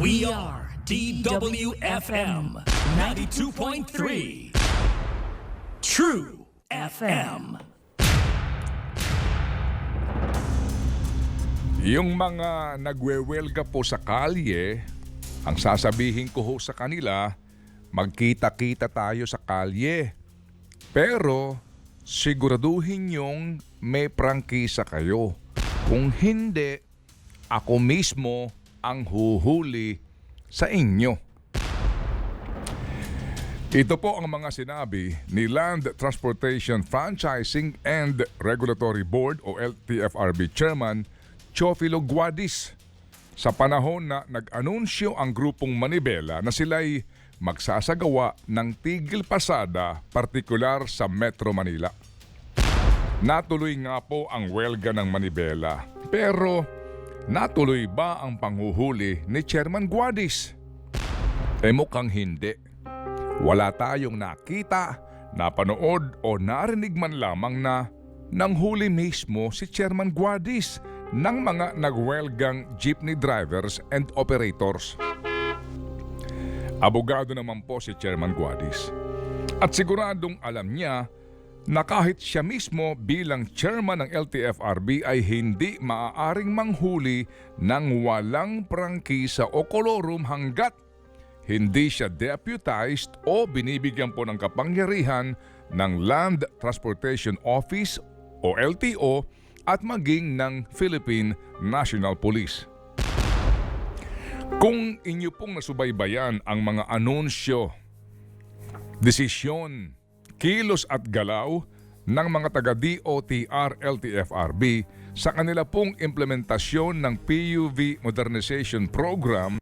We are DWFM 92.3 True FM. Yung mga nagwewelga po sa kalye, ang sasabihin ko ho sa kanila, magkita-kita tayo sa kalye. Pero siguraduhin yung may prangkisa kayo. Kung hindi, ako mismo ang huhuli sa inyo. Ito po ang mga sinabi ni Land Transportation Franchising and Regulatory Board o LTFRB Chairman Chofilo Guadis sa panahon na nag-anunsyo ang grupong Manibela na sila'y magsasagawa ng tigil pasada partikular sa Metro Manila. Natuloy nga po ang welga ng Manibela pero natuloy ba ang panghuhuli ni Chairman Guadis? Eh mukhang hindi. Wala tayong nakita, napanood o narinig man lamang na nanghuli mismo si Chairman Guadis ng mga nagwelgang jeepney drivers and operators. Abogado naman po si Chairman Guadis. At siguradong alam niya na kahit siya mismo bilang chairman ng LTFRB ay hindi maaaring manghuli ng walang prangkisa o kolorum hanggat hindi siya deputized o binibigyan po ng kapangyarihan ng Land Transportation Office o LTO at maging ng Philippine National Police. Kung inyo pong nasubaybayan ang mga anunsyo, desisyon, kilos at galaw ng mga taga DOTR LTFRB sa kanila pong implementasyon ng PUV Modernization Program,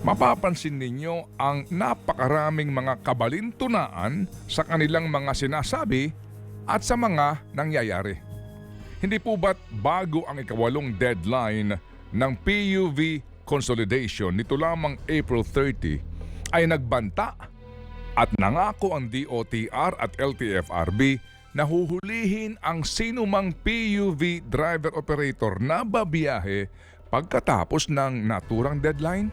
mapapansin ninyo ang napakaraming mga kabalintunaan sa kanilang mga sinasabi at sa mga nangyayari. Hindi po ba't bago ang ikawalong deadline ng PUV consolidation nito lamang April 30 ay nagbanta at nangako ang DOTR at LTFRB na huhulihin ang sinumang PUV driver operator na babiyahe pagkatapos ng naturang deadline?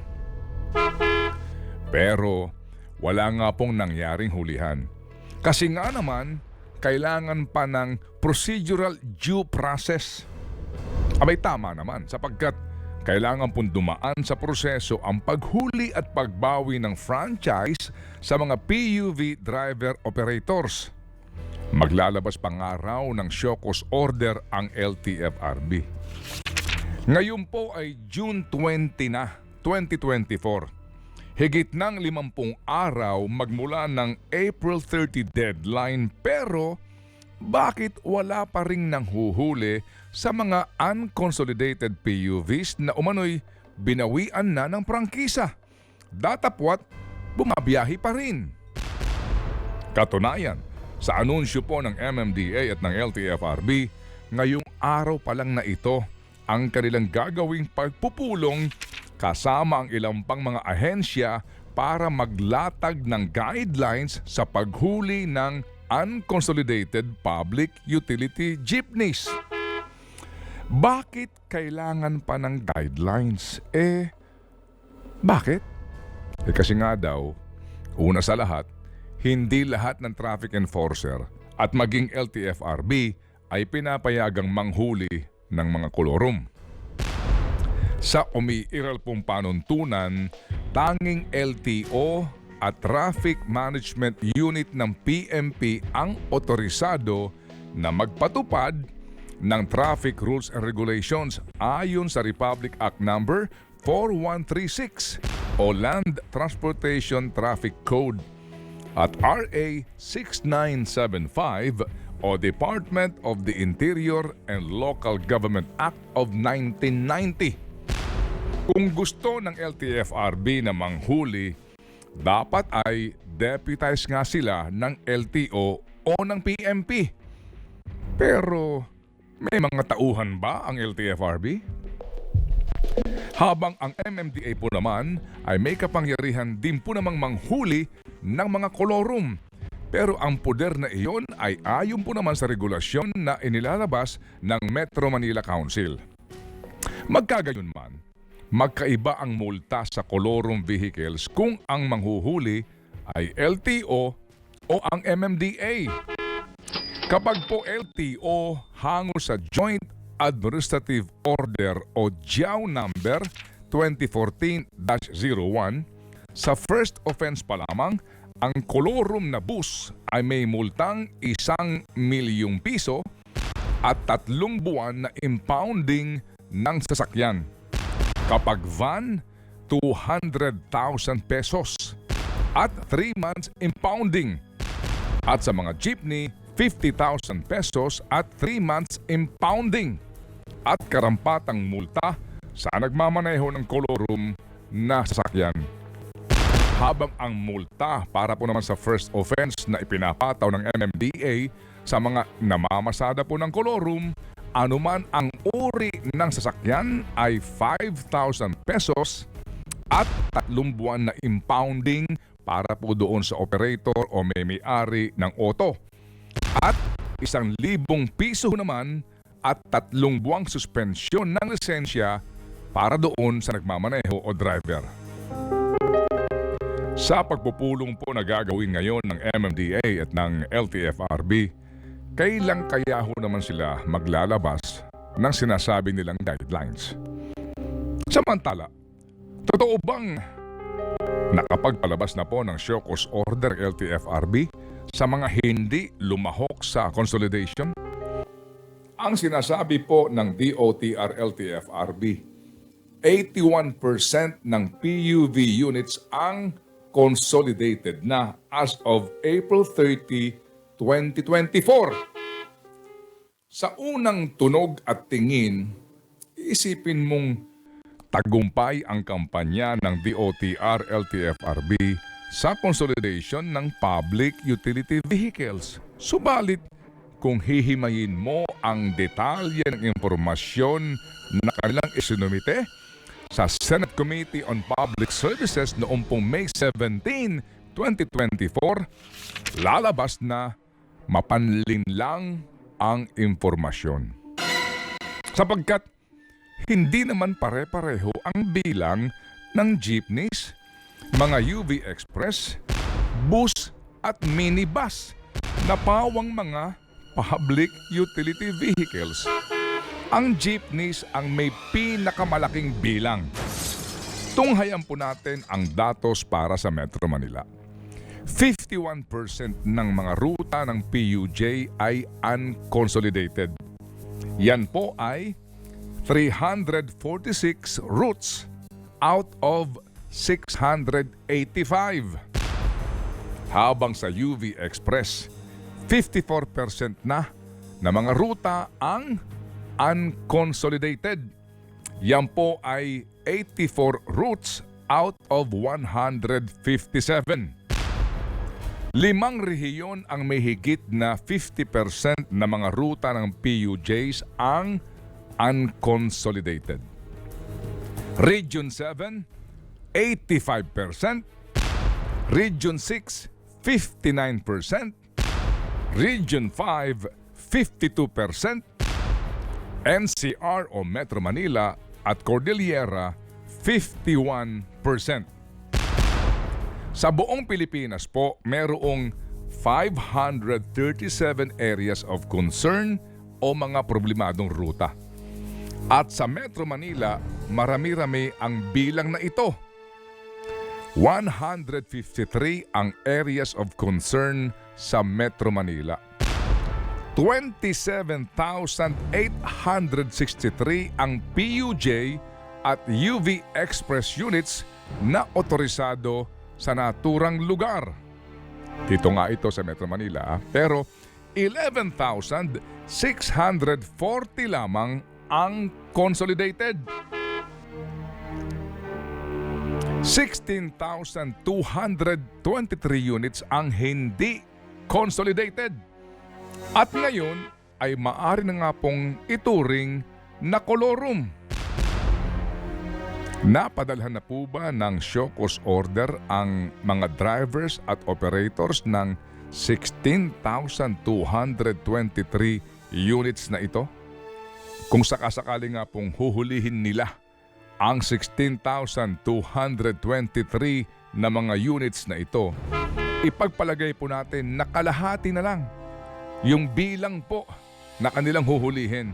Pero wala nga pong nangyaring hulihan. Kasi nga naman, kailangan pa ng procedural due process. Abay tama naman sapagkat kailangan pong dumaan sa proseso ang paghuli at pagbawi ng franchise sa mga PUV driver operators. Maglalabas pa nga raw ng Shokos order ang LTFRB. Ngayon po ay June 20 na, 2024. Higit ng 50 araw magmula ng April 30 deadline pero bakit wala pa ring nang huhuli sa mga unconsolidated PUVs na umano'y binawian na ng prangkisa? Datapwat, bumabiyahe pa rin. Katunayan, sa anunsyo po ng MMDA at ng LTFRB, ngayong araw pa lang na ito ang kanilang gagawing pagpupulong kasama ang ilang pang mga ahensya para maglatag ng guidelines sa paghuli ng unconsolidated public utility jeepneys. Bakit kailangan pa ng guidelines? Eh, bakit? Eh kasi nga daw, una sa lahat, hindi lahat ng traffic enforcer at maging LTFRB ay pinapayagang manghuli ng mga kolorum. Sa umiiral pong panuntunan, tanging LTO at Traffic Management Unit ng PMP ang otorisado na magpatupad ng traffic rules and regulations ayon sa Republic Act Number 4136 o Land Transportation Traffic Code at RA 6975 o Department of the Interior and Local Government Act of 1990. Kung gusto ng LTFRB na manghuli, dapat ay deputize nga sila ng LTO o ng PMP. Pero may mga tauhan ba ang LTFRB? Habang ang MMDA po naman ay may kapangyarihan din po namang manghuli ng mga kolorum. Pero ang poder na iyon ay ayon po naman sa regulasyon na inilalabas ng Metro Manila Council. Magkagayon man, magkaiba ang multa sa colorum vehicles kung ang manghuhuli ay LTO o ang MMDA. Kapag po LTO hango sa Joint Administrative Order o JAW number 2014-01, sa first offense pa lamang, ang kolorum na bus ay may multang isang milyong piso at tatlong buwan na impounding ng sasakyan. Kapag van, 200,000 pesos at 3 months impounding. At sa mga jeepney, 50,000 pesos at 3 months impounding. At karampatang multa sa nagmamaneho ng kolorum na sasakyan. Habang ang multa para po naman sa first offense na ipinapataw ng MMDA sa mga namamasada po ng kolorum, anuman ang uri ng sasakyan ay 5,000 pesos at tatlong buwan na impounding para po doon sa operator o may may-ari ng auto. At isang libong piso naman at tatlong buwang suspensyon ng lisensya para doon sa nagmamaneho o driver. Sa pagpupulong po na gagawin ngayon ng MMDA at ng LTFRB, kailang kaya ho naman sila maglalabas ng sinasabi nilang guidelines. Samantala, totoo bang nakapagpalabas na po ng cause order LTFRB sa mga hindi lumahok sa consolidation? Ang sinasabi po ng DOTR LTFRB, 81% ng PUV units ang consolidated na as of April 30, 2024. Sa unang tunog at tingin, isipin mong tagumpay ang kampanya ng DOTR LTFRB sa consolidation ng public utility vehicles. Subalit, kung hihimayin mo ang detalye ng impormasyon na kanilang isinumite sa Senate Committee on Public Services noong pong May 17, 2024, lalabas na mapanlin lang ang impormasyon. Sapagkat hindi naman pare-pareho ang bilang ng jeepneys, mga UV Express, bus at minibus na pawang mga public utility vehicles. Ang jeepneys ang may pinakamalaking bilang. Tunghayan po natin ang datos para sa Metro Manila. 51% ng mga ruta ng PUJ ay unconsolidated. Yan po ay 346 routes out of 685. Habang sa UV Express, 54% na na mga ruta ang unconsolidated. Yan po ay 84 routes out of 157. Limang rehiyon ang may higit na 50% na mga ruta ng PUJs ang unconsolidated. Region 7, 85%. Region 6, 59%. Region 5, 52%. NCR o Metro Manila at Cordillera, 51%. Sa buong Pilipinas po, merong 537 areas of concern o mga problemadong ruta. At sa Metro Manila, marami-rami ang bilang na ito. 153 ang areas of concern sa Metro Manila. 27,863 ang PUJ at UV Express units na otorisado sa naturang lugar. Dito nga ito sa Metro Manila, ah. pero 11,640 lamang ang consolidated. 16,223 units ang hindi consolidated. At ngayon ay maari na nga pong ituring na kolorum. Napadalhan na po ba ng cause order ang mga drivers at operators ng 16,223 units na ito? Kung sakasakali nga pong huhulihin nila ang 16,223 na mga units na ito, ipagpalagay po natin na kalahati na lang yung bilang po na kanilang huhulihin.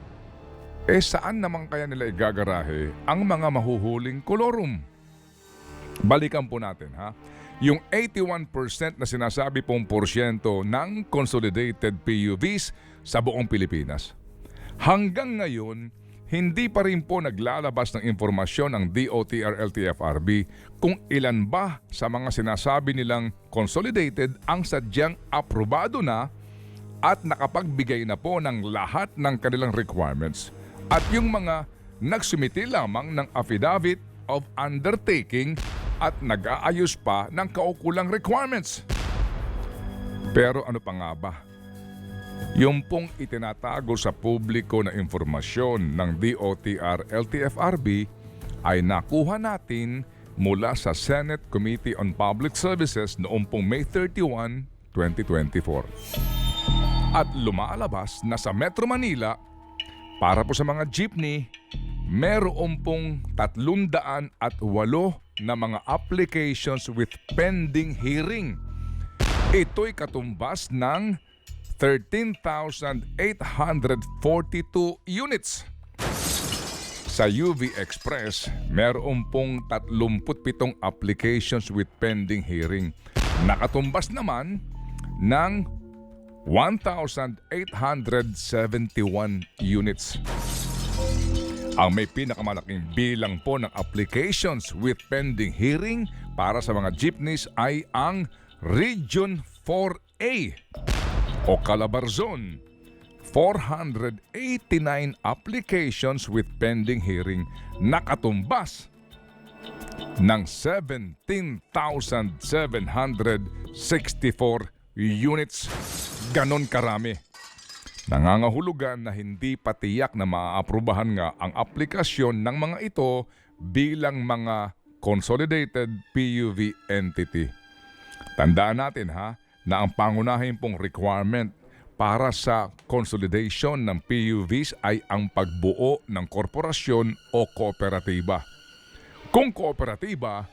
Eh saan naman kaya nila igagarahe ang mga mahuhuling kolorum? Balikan po natin ha. Yung 81% na sinasabi pong porsyento ng consolidated PUVs sa buong Pilipinas. Hanggang ngayon, hindi pa rin po naglalabas ng impormasyon ang DOTR LTFRB kung ilan ba sa mga sinasabi nilang consolidated ang sadyang aprobado na at nakapagbigay na po ng lahat ng kanilang requirements at yung mga nagsumiti lamang ng affidavit of undertaking at nag-aayos pa ng kaukulang requirements. Pero ano pa nga ba? Yung pong itinatago sa publiko na informasyon ng DOTR LTFRB ay nakuha natin mula sa Senate Committee on Public Services noong pong May 31, 2024. At lumalabas na sa Metro Manila para po sa mga jeepney, meron pong 308 na mga applications with pending hearing. Ito'y katumbas ng 13,842 units. Sa UV Express, meron pong 37 applications with pending hearing. Nakatumbas naman ng 1,871 units. Ang may pinakamalaking bilang po ng applications with pending hearing para sa mga jeepneys ay ang Region 4A o Calabarzon. 489 applications with pending hearing nakatumbas ng 17,764 units. Ganon karami. Nangangahulugan na hindi patiyak na maaaprubahan nga ang aplikasyon ng mga ito bilang mga consolidated PUV entity. Tandaan natin ha na ang pangunahin pong requirement para sa consolidation ng PUVs ay ang pagbuo ng korporasyon o kooperatiba. Kung kooperatiba,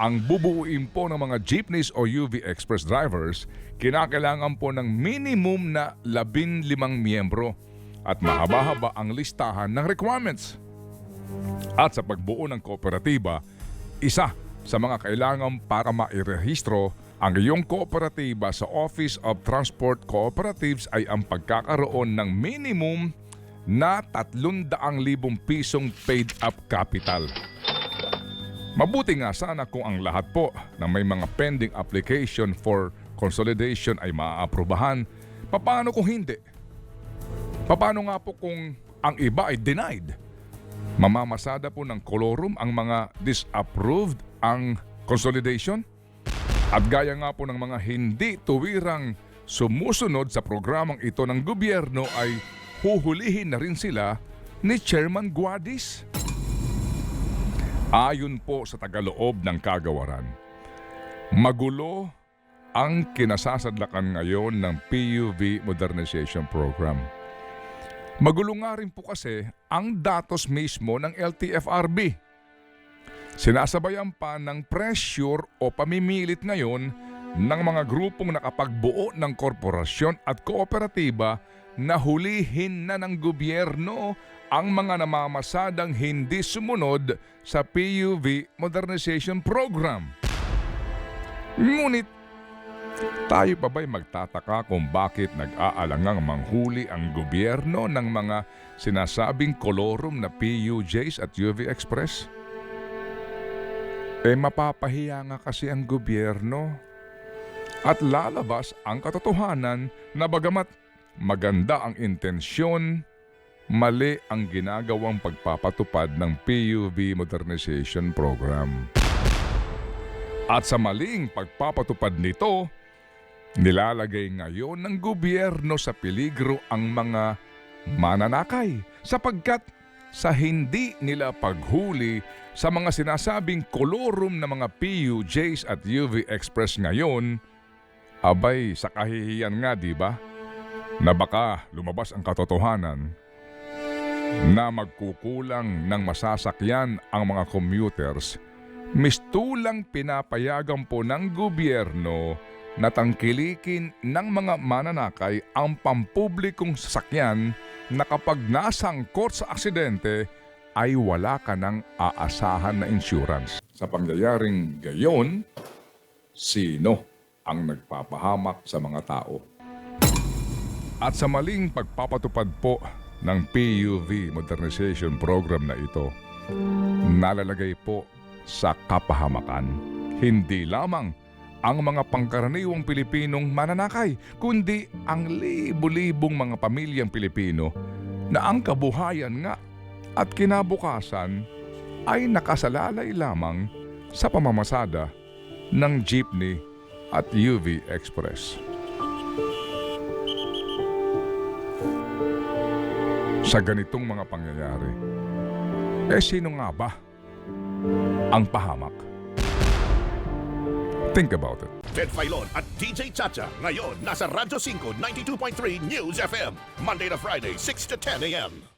ang bubuuin po ng mga jeepneys o UV Express drivers, kinakailangan po ng minimum na 15 miyembro at mahaba-haba ang listahan ng requirements. At sa pagbuo ng kooperatiba, isa sa mga kailangan para mairehistro ang iyong kooperatiba sa Office of Transport Cooperatives ay ang pagkakaroon ng minimum na 300,000 pisong paid up capital. Mabuti nga sana kung ang lahat po na may mga pending application for consolidation ay maaaprobahan. Paano kung hindi? Paano nga po kung ang iba ay denied? Mamamasada po ng kolorum ang mga disapproved ang consolidation? At gaya nga po ng mga hindi tuwirang sumusunod sa programang ito ng gobyerno ay huhulihin na rin sila ni Chairman Guadis. Ayon po sa tagaloob ng kagawaran, magulo ang kinasasadlakan ngayon ng PUV Modernization Program. Magulo nga rin po kasi ang datos mismo ng LTFRB. Sinasabayan pa ng pressure o pamimilit ngayon ng mga grupong nakapagbuo ng korporasyon at kooperatiba na hulihin na ng gobyerno ang mga namamasadang hindi sumunod sa PUV Modernization Program. Ngunit, tayo pa ba'y magtataka kung bakit nag-aalangang manghuli ang gobyerno ng mga sinasabing kolorum na PUJs at UV Express? Eh mapapahiya nga kasi ang gobyerno at lalabas ang katotohanan na bagamat maganda ang intensyon, mali ang ginagawang pagpapatupad ng PUV Modernization Program. At sa maling pagpapatupad nito, nilalagay ngayon ng gobyerno sa peligro ang mga mananakay sapagkat sa hindi nila paghuli sa mga sinasabing kolorum na mga PUJs at UV Express ngayon, abay sa kahihiyan nga di ba? Na baka lumabas ang katotohanan, na magkukulang ng masasakyan ang mga commuters, mistulang pinapayagan po ng gobyerno na tangkilikin ng mga mananakay ang pampublikong sasakyan na kapag nasangkot sa aksidente ay wala ka ng aasahan na insurance. Sa pangyayaring gayon, sino ang nagpapahamak sa mga tao? At sa maling pagpapatupad po ng PUV modernization program na ito, nalalagay po sa kapahamakan. Hindi lamang ang mga pangkaraniwang Pilipinong mananakay, kundi ang libo-libong mga pamilyang Pilipino na ang kabuhayan nga at kinabukasan ay nakasalalay lamang sa pamamasada ng jeepney at UV Express. Sa ganitong mga pangyayari, eh sino nga ba ang pahamak? Think about it. Ted Filon at DJ Chacha. Ngayon, nasa Radyo 5, 92.3 News FM. Monday to Friday, 6 to 10 a.m.